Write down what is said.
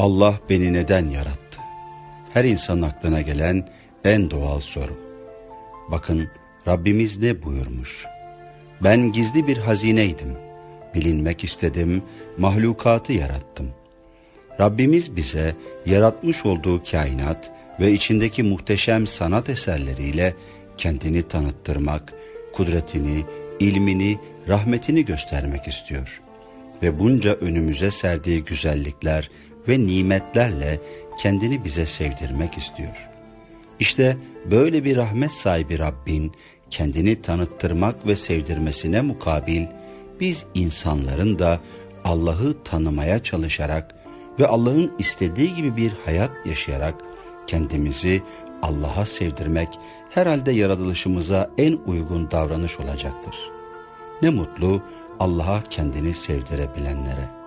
Allah beni neden yarattı? Her insanın aklına gelen en doğal soru. Bakın Rabbimiz ne buyurmuş? Ben gizli bir hazineydim. Bilinmek istedim, mahlukatı yarattım. Rabbimiz bize yaratmış olduğu kainat ve içindeki muhteşem sanat eserleriyle kendini tanıttırmak, kudretini, ilmini, rahmetini göstermek istiyor. Ve bunca önümüze serdiği güzellikler ve nimetlerle kendini bize sevdirmek istiyor. İşte böyle bir rahmet sahibi Rabbin kendini tanıttırmak ve sevdirmesine mukabil biz insanların da Allah'ı tanımaya çalışarak ve Allah'ın istediği gibi bir hayat yaşayarak kendimizi Allah'a sevdirmek herhalde yaratılışımıza en uygun davranış olacaktır. Ne mutlu Allah'a kendini sevdirebilenlere.''